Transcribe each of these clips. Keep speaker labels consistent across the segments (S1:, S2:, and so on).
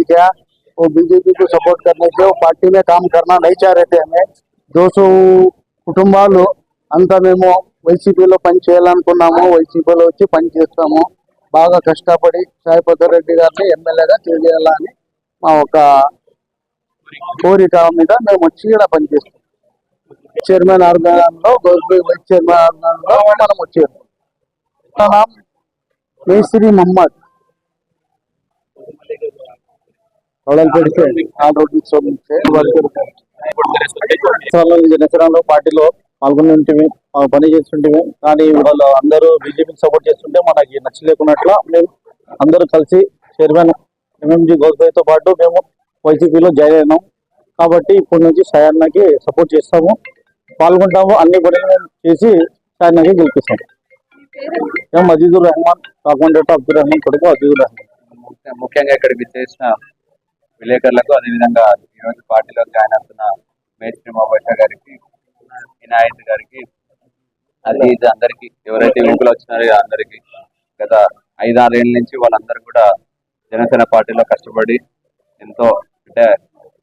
S1: BJP गया वो BJP को सपोर्ट करने से वो पार्टी में काम करना नहीं चाह रहे थे हमें। दो सौ కుటుంబాలు అంతా మేము వైసీపీలో పని చేయాలనుకున్నాము వైసీపీలో వచ్చి పని చేస్తాము బాగా కష్టపడి సాయిపద్ర రెడ్డి గారిని ఎమ్మెల్యేగా చేయాలని మా ఒక కోరిక మీద మేము వచ్చి ఇక్కడ పనిచేస్తాం చైర్మన్ ఆర్గానంలో వైస్ చైర్మన్ ఆర్గానంలో మనం వచ్చాము మేస్త్రి మహమ్మద్ పెడితే పార్టీలో పాల్గొనింటివి పని చేస్తుంటే కానీ వాళ్ళు అందరూ బీజేపీకి సపోర్ట్ చేస్తుంటే మనకి నచ్చలేకున్నట్లు మేము అందరూ కలిసి చైర్మన్ ఎంఎంజీ గౌస్బాయ్తో పాటు మేము వైసీపీలో జాయిన్ అయినాం. కాబట్టి ఇప్పటి నుంచి సాయన్నకి సపోర్ట్ చేస్తాము. పాల్గొంటాము. అన్ని కూడా చేసి సాయన్నకి గెలిపిస్తాము మేము అజీజుర్ రహమాన్ కాకుండా అబ్దుల్ రహమాన్ కొడుకు అజీజుర్ రహమాన్.
S2: ముఖ్యంగా ఇక్కడ విచ్చేసిన విలేకరులకు అదేవిధంగా ఈరోజు పార్టీలో జాయిన్ అవుతున్న మేస్త్రి మోబైషా గారికి వినాయక్ గారికి అజీజ్ అందరికి ఎవరైతే యువకులు వచ్చినారో అందరికి గత ఐదారేళ్ళ నుంచి వాళ్ళందరూ కూడా జనసేన పార్టీలో కష్టపడి ఎంతో అంటే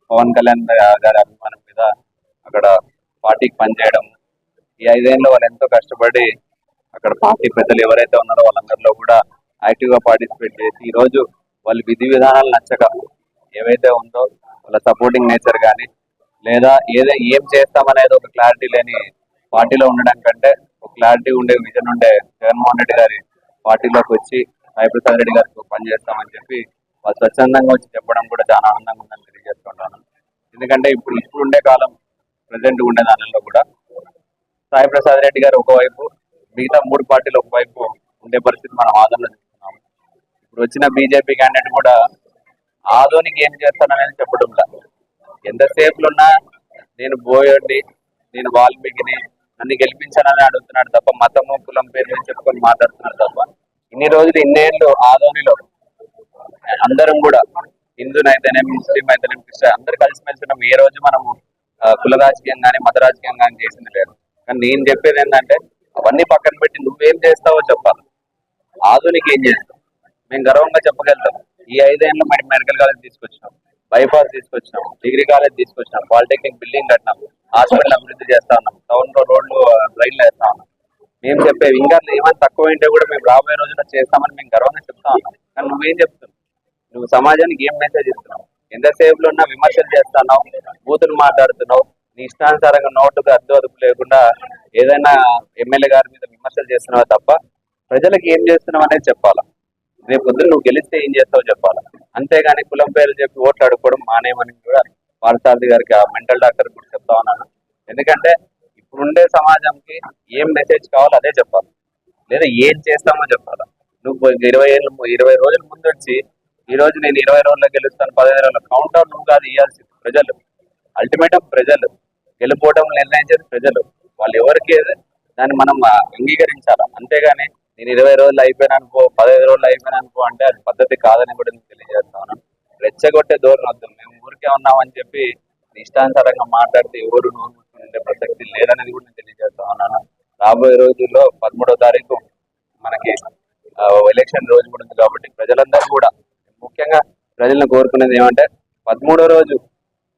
S2: పవన్ కళ్యాణ్ గారి అభిమానం మీద అక్కడ పార్టీకి పనిచేయడం ఈ ఐదేళ్ళలో వాళ్ళు ఎంతో కష్టపడి అక్కడ పార్టీ పెద్దలు ఎవరైతే ఉన్నారో వాళ్ళందరిలో కూడా యాక్టివ్గా పార్టిసిపేట్ చేసి ఈ రోజు వాళ్ళ విధి విధానాలు నచ్చక ఏవైతే ఉందో వాళ్ళ సపోర్టింగ్ నేచర్ కానీ లేదా ఏదో ఏం చేస్తామనేది ఒక క్లారిటీ లేని పార్టీలో ఉండడం కంటే ఒక క్లారిటీ ఉండే విజన్ ఉండే జగన్మోహన్ రెడ్డి గారి పార్టీలోకి వచ్చి సాయిప్రసాద్ రెడ్డి గారికి పనిచేస్తామని చెప్పి వాళ్ళు స్వచ్ఛందంగా వచ్చి చెప్పడం కూడా చాలా ఆనందంగా ఉందని తెలియజేస్తుంటాను ఎందుకంటే ఇప్పుడు ఇప్పుడు ఉండే కాలం ప్రజెంట్ ఉండే దానిలో కూడా సాయి ప్రసాద్ రెడ్డి గారు ఒకవైపు మిగతా మూడు పార్టీలు ఒకవైపు ఉండే పరిస్థితి మనం ఆదరణ చూస్తున్నాం ఇప్పుడు వచ్చిన బీజేపీ క్యాండిడేట్ కూడా ఆదోనికి ఏం చేస్తాననేది చెప్పడం లేదు ఉన్నా నేను బోయోడిని నేను వాల్మీకిని నన్ను గెలిపించానని అడుగుతున్నాడు తప్ప మతము కులం పేరు మీద చెప్పుకొని మాట్లాడుతున్నాడు తప్ప ఇన్ని రోజులు ఇన్నేళ్ళు ఆదోనిలో అందరం కూడా హిందునైతేనే ముస్లిం అయితేనే క్రిస్టియన్ అందరు కలిసిమెలిసి ఉన్నాం ఏ రోజు మనము కుల రాజకీయం కానీ మత రాజకీయం కానీ చేసింది లేదు. కానీ నేను చెప్పేది ఏంటంటే అవన్నీ పక్కన పెట్టి నువ్వేం చేస్తావో చెప్పాలి. ఆధునిక ఏం చేస్తావు? మేము గర్వంగా చెప్పగలుగుతాం. ఈ ఐదేళ్ళు మరి మెడికల్ కాలేజ్ తీసుకొచ్చినాం. బైపాస్ తీసుకొచ్చినాం. డిగ్రీ కాలేజ్ తీసుకొచ్చినాం. పాలిటెక్నిక్ బిల్డింగ్ కట్టినాం. హాస్పిటల్ అభివృద్ధి చేస్తా ఉన్నాం. టౌన్లో రోడ్లు రైళ్ళు వేస్తా ఉన్నాం. మేము చెప్పేవి ఇంకా ఏమైనా తక్కువ ఉంటే కూడా మేము రాబోయే రోజున చేస్తామని మేము గర్వంగా చెప్తా ఉన్నాం. కానీ నువ్వేం చెప్తున్నావు? నువ్వు సమాజానికి ఏం మెసేజ్ ఇస్తున్నావు? ఎంతసేపు ఉన్న విమర్శలు చేస్తున్నావు బూతులు మాట్లాడుతున్నావు నీ ఇష్టానుసారంగా నోటుకు అద్దు అదుపు లేకుండా ఏదైనా ఎమ్మెల్యే గారి మీద విమర్శలు చేస్తున్నావు తప్ప ప్రజలకు ఏం చేస్తున్నావు అనేది చెప్పాలా? రేపు పొద్దున్న నువ్వు గెలిస్తే ఏం చేస్తావో చెప్పాలా? అంతేగాని కులం పేరు చెప్పి ఓట్లు అడుక్కోవడం మానేయమని కూడా పార్థసారథి గారికి ఆ మెంటల్ డాక్టర్ కూడా చెప్తా ఉన్నాను. ఎందుకంటే ఇప్పుడుండే సమాజంకి ఏం మెసేజ్ కావాలో అదే చెప్పాలి. లేదా ఏం చేస్తామో చెప్పాలా. నువ్వు ఇరవై ఏళ్ళు ఇరవై రోజుల ముందు వచ్చి ఈ రోజు నేను ఇరవై రోజుల్లో గెలుస్తాను పదిహేను రోజుల్లో కౌంటర్ నువ్వు కాదు ఇవ్వాల్సింది ప్రజలు. అల్టిమేటం ప్రజలు. గెలుపోవడం నిర్ణయించేది ప్రజలు. వాళ్ళు ఎవరికి దాన్ని మనం అంగీకరించాలి? అంతేగాని నేను ఇరవై రోజులు అయిపోయాను అనుకో పదహైదు రోజులు అయిపోయాను అనుకో అంటే అది పద్ధతి కాదని కూడా నేను తెలియజేస్తాను రెచ్చగొట్టే ధోరణి వద్దు. మేము ఊరికే ఉన్నామని చెప్పి ఇష్టానుసారంగా మాట్లాడితే ఎవరు నోరు ప్రసక్తి లేదనేది కూడా నేను తెలియజేస్తా ఉన్నాను. రాబోయే రోజుల్లో పదమూడో తారీఖు మనకి ఎలక్షన్ రోజు కూడా ఉంది కాబట్టి ప్రజలందరూ కూడా ముఖ్యంగా ప్రజలను కోరుకునేది ఏమంటే పదమూడో రోజు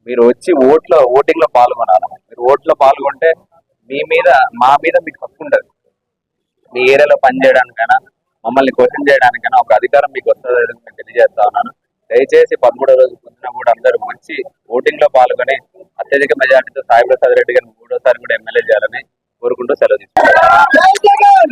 S2: మీరు వచ్చి ఓట్లో ఓటింగ్లో పాల్గొనాలి. మీరు ఓట్లో పాల్గొంటే మీ మీద మా మీద మీకు హక్కు ఉండదు. మీ ఏరియాలో పనిచేయడానికైనా మమ్మల్ని క్వశ్చన్ చేయడానికైనా ఒక అధికారం మీకు వస్తుంది నేను తెలియజేస్తా ఉన్నాను. దయచేసి పదమూడో రోజు పొందిన కూడా అందరూ మంచి ఓటింగ్లో పాల్గొని అత్యధిక మెజార్టీతో సాయి ప్రసాద్ రెడ్డి గారిని మూడోసారి కూడా ఎమ్మెల్యే చేయాలని కోరుకుంటూ సెలవు తీసుకుంటాను